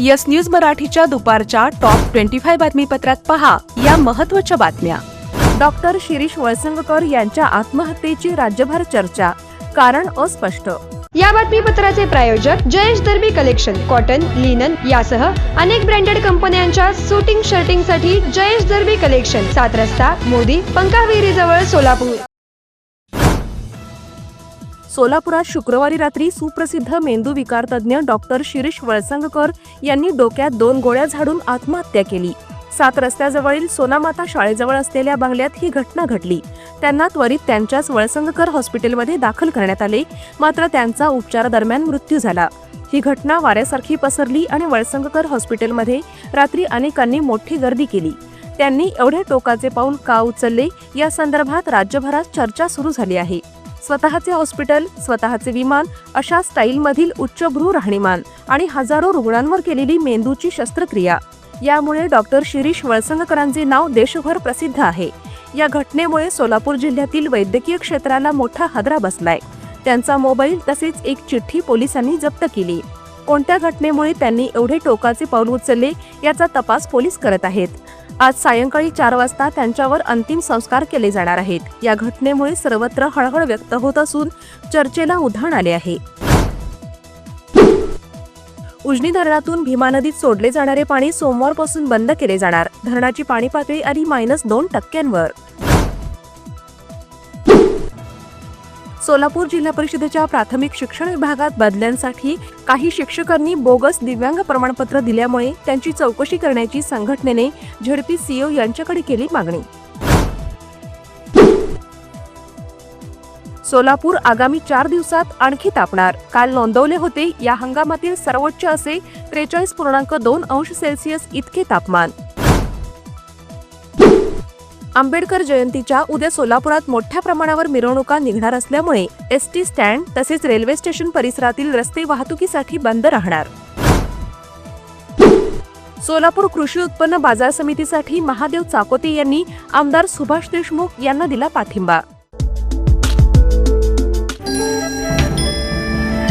Yes news मराठीच्या दुपारच्या top twenty five बातमीपत्रात पहा या महत्त्वाच्या बातम्या. डॉक्टर शिरीष वळसंगकर यांच्या आत्महत्येची राज्यभर चर्चा कारण अस्पष्ट. या बातमीपत्राचे प्रायोजक Jayesh Darbi collection cotton linen यासह अनेक ब्रँडेड कंपन्यांच्या सुटिंग शर्टिंगसाठी जयेश दर्बी कलेक्शन सात रस्ता मोदी पंकाविहिरी जवळ सोलापूर. सोलापुरात शुक्रवारी रात्री सुप्रसिद्ध मेंदू विकार तज्ज्ञ डॉक्टर शिरीष वळसंगकर यांनी डोक्यात दोन गोळ्या झाडून आत्महत्या केली. सात रस्त्याजवळील सोनामाता शाळेजवळ असलेल्या बंगल्यात ही घटना घडली. त्यांना त्वरित त्यांच्याच वळसंगकर हॉस्पिटलमध्ये दाखल करण्यात आले मात्र त्यांचा उपचारादरम्यान मृत्यू झाला. ही घटना वाऱ्यासारखी पसरली आणि वळसंगकर हॉस्पिटलमध्ये रात्री अनेकांनी मोठी गर्दी केली. त्यांनी एवढे टोकाचे पाऊल का उचलले? या संदर्भात राज्यभरात चर्चा सुरू झाली आहे. स्वतःचे हॉस्पिटल स्वतःचे विमान अशा स्टाईलमधील उच्चभ्रू राहणीमान आणि हजारो रुग्णांवर केलेली मेंदूची शस्त्रक्रिया. यामुळे डॉक्टर शिरीष वळसंगकरांचे नाव देशभर प्रसिद्ध आहे. या घटनेमुळे सोलापूर जिल्ह्यातील वैद्यकीय क्षेत्राला मोठा हादरा बसलाय. त्यांचा मोबाईल तसेच एक चिठ्ठी पोलिसांनी जप्त केली. कोणत्या घटनेमुळे त्यांनी एवढे टोकाचे पाऊल उचलले याचा तपास पोलीस करत आहेत. आज सायंकाळी चार वाजता त्यांच्यावर अंतिम संस्कार केले जाणार आहेत. या घटनेमुळे सर्वत्र हळहळ व्यक्त होत असून चर्चेला उधाण आले आहे. उजनी धरणातून भीमा नदीत सोडले जाणारे पाणी सोमवारपासून बंद केले जाणार. धरणाची पाणी पातळी आली मायनस दोन टक्क्यांवर. सोलापूर जिल्हा परिषदेच्या प्राथमिक शिक्षण विभागात बदल्यांसाठी काही शिक्षकांनी बोगस दिव्यांग प्रमाणपत्र दिल्यामुळे त्यांची चौकशी करण्याची संघटनेने झडपी सीओ यांच्याकडे केली मागणी. सोलापूर आगामी चार दिवसात आणखी तापणार. काल नोंदवले होते या हंगामातील सर्वोच्च असे त्रेचाळीस पूर्णांक दोन अंश सेल्सिअस इतके तापमान. आंबेडकर जयंतीच्या उद्या सोलापुरात मोठ्या प्रमाणावर मिरवणुका निघणार असल्यामुळे एस टी स्टँड तसेच रेल्वे स्टेशन परिसरातील रस्ते वाहतुकीसाठी बंद राहणार. सोलापूर कृषी उत्पन्न बाजार समितीसाठी महादेव चाकोते यांनी आमदार सुभाष देशमुख यांना दिला पाठिंबा.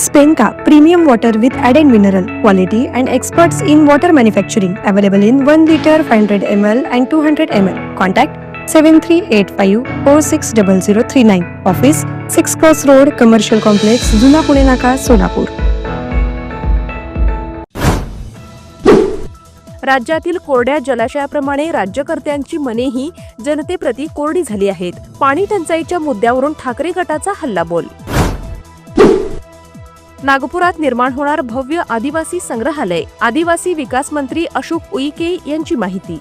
Spenka premium water with added mineral quality and experts in water manufacturing available in 1 liter 500 ml and 200 ml contact 7385460039 office 6 cross road commercial complex जुना पुणे नाका सोलापूर राज्यातील कोरड्या जलाशयाप्रमाणे राज्यकर्त्यांची मनेही जनतेप्रती कोरडी झाली आहेत पाणी टंचाईच्या मुद्द्यावरून ठाकरे गटाचा हल्लाबोल नागपुरात निर्माण होणार भव्य आदिवासी संग्रहालय. आदिवासी विकास मंत्री अशोक उईके यांची माहिती.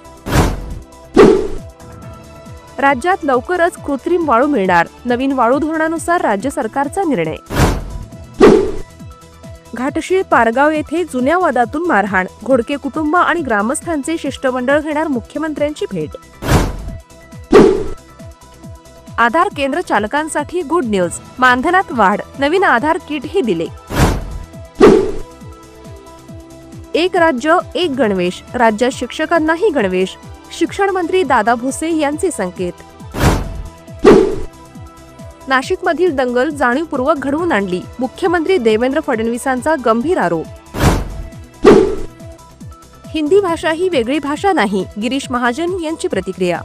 राज्यात लवकरच कृत्रिम वाळू मिळणार. नवीन वाळू धोरणानुसार राज्य सरकारचा निर्णय. घाटशीळ पारगाव येथे जुन्या वादातून मारहाण. घोडके कुटुंब आणि ग्रामस्थांचे शिष्टमंडळ घेणार मुख्यमंत्र्यांची भेट. आधार केंद्र चालकांसाठी गुड न्यूज. मानधनात वाढ. नवीन आधार किटही दिले. एक राज्य एक गणवेश. राज्यात शिक्षकांनाही गणवेश. शिक्षण मंत्री दादा भुसे यांचे संकेत. नाशिकमधील दंगल जाणीवपूर्वक घडवून आणली. मुख्यमंत्री देवेंद्र फडणवीसांचा गंभीर आरोप. हिंदी भाषा ही वेगळी भाषा नाही गिरीश महाजन यांची प्रतिक्रिया.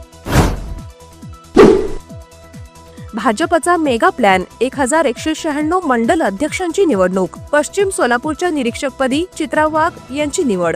भाजपचा मेगा प्लॅन एक हजार एकशे शहाण्णव मंडल अध्यक्षांची निवडणूक. पश्चिम सोलापूरच्या निरीक्षकपदी चित्रा वाघ यांची निवड.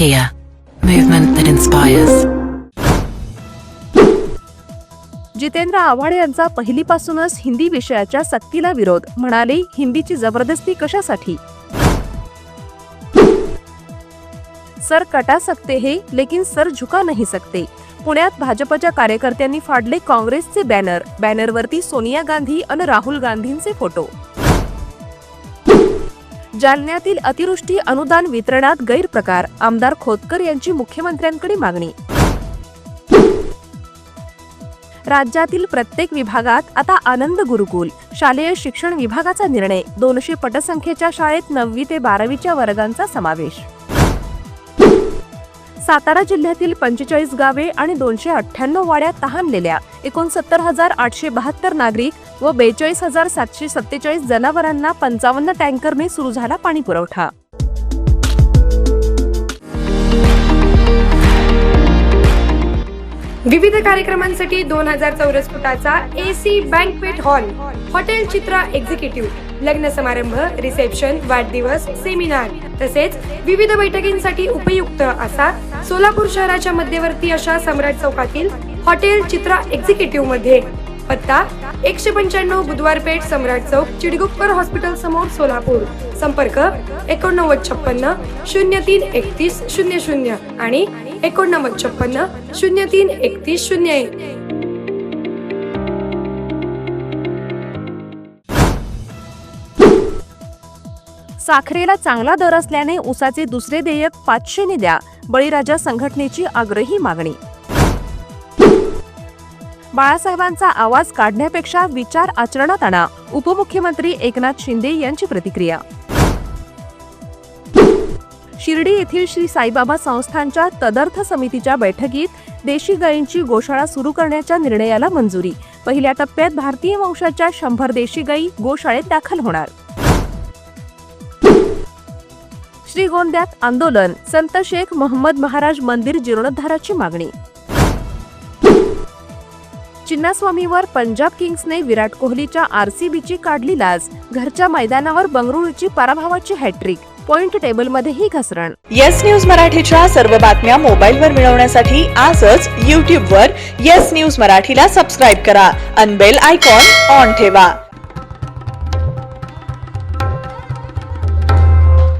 Kia, movement that inspires. Jitendra Awhad यांचा पहिलीपासूनच हिंदी विषयाच्या सक्तीला विरोध. म्हणाले हिंदीची जबरदस्ती कशासाठी? सर कटा सकते हे लेकिन सर झुका नाही सकते. पुण्यात भाजपच्या कार्यकर्त्यांनी फाडले काँग्रेसचे बॅनर. बॅनरवरती सोनिया गांधी आणि राहुल गांधींचे फोटो. जालन्यातील अतिवृष्टी अनुदान वितरणात गैरप्रकार. आमदार खोतकर यांची मुख्यमंत्र्यांकडे मागणी. राज्यातील प्रत्येक विभागात आता आनंद गुरुकुल. शालेय शिक्षण विभागाचा निर्णय. दोनशे पटसंख्येच्या शाळेत नववी ते बारावीच्या वर्गांचा समावेश. सातारा जिल्ह्यातील पंचेचाळीस गावे आणि दोनशे अठ्ठ्याण्णव वाड्यात तहानलेल्या एकोणसत्तर हजार आठशे बहात्तर नागरिक व बेचाळीस हजार सातशे सत्तेचाळीस जनावरांना पंचावन्न टँकरने सुरू झाला पाणी पुरवठा विविध कार्यक्रमांसाठी दोन हजार चौरस फुटाचा AC banquet hall hotel Chitra executive लग्न समारंभ रिसेप्शन वाढदिवस सेमिनार तसेच विविध बैठकींसाठी उपयुक्त असा सोलापूर शहराच्या मध्यवर्ती अशा सम्राट चौकातील हॉटेल चित्रा एक्झिक्युटिव्हमध्ये. पत्ता एकशे पंच्याण्णव बुधवार पेठ सम्राट चौक चिडगुप्पर हॉस्पिटल समोर सोलापूर. संपर्क एकोणनव्वद छप्पन्न शून्य तीन एकतीस शून्य शून्य आणि एकोणनव्वद छप्पन्न शून्य तीन एकतीस शून्य एक. साखरेला चांगला दर असल्याने उसाचे दुसरे देयक पाचशेने द्या. बळीराजा संघटनेची आग्रही मागणी. बाळासाहेबांचा आवाज काढण्यापेक्षा विचार आचरणात आणा. उपमुख्यमंत्री एकनाथ शिंदे यांची प्रतिक्रिया. शिर्डी येथील श्री साईबाबा संस्थांच्या तदर्थ समितीच्या बैठकीत देशी गायींची गोशाळा सुरू करण्याच्या निर्णयाला मंजुरी. पहिल्या टप्प्यात भारतीय वंशाच्या शंभर देशी गायी गोशाळेत दाखल होणार. श्रीगोंद्यात आंदोलन संत शेख मोहम्मद महाराज मंदिर जीर्णोद्धाराची मागणी. चिन्नास्वामीवर पंजाब किंग्सने विराट कोहलीच्या आरसीबीची काढली लाज. घरच्या मैदानावर बंगळुरूची पराभवाची हॅट्रिक. पॉइंट टेबलमध्येही घसरण. येस न्यूज मराठीच्या सर्व बातम्या मोबाईलवर मिळवण्यासाठी आजच यूट्यूबवर येस न्यूज मराठीला सबस्क्राईब करा. अनबेल आयकॉन ऑन ठेवा.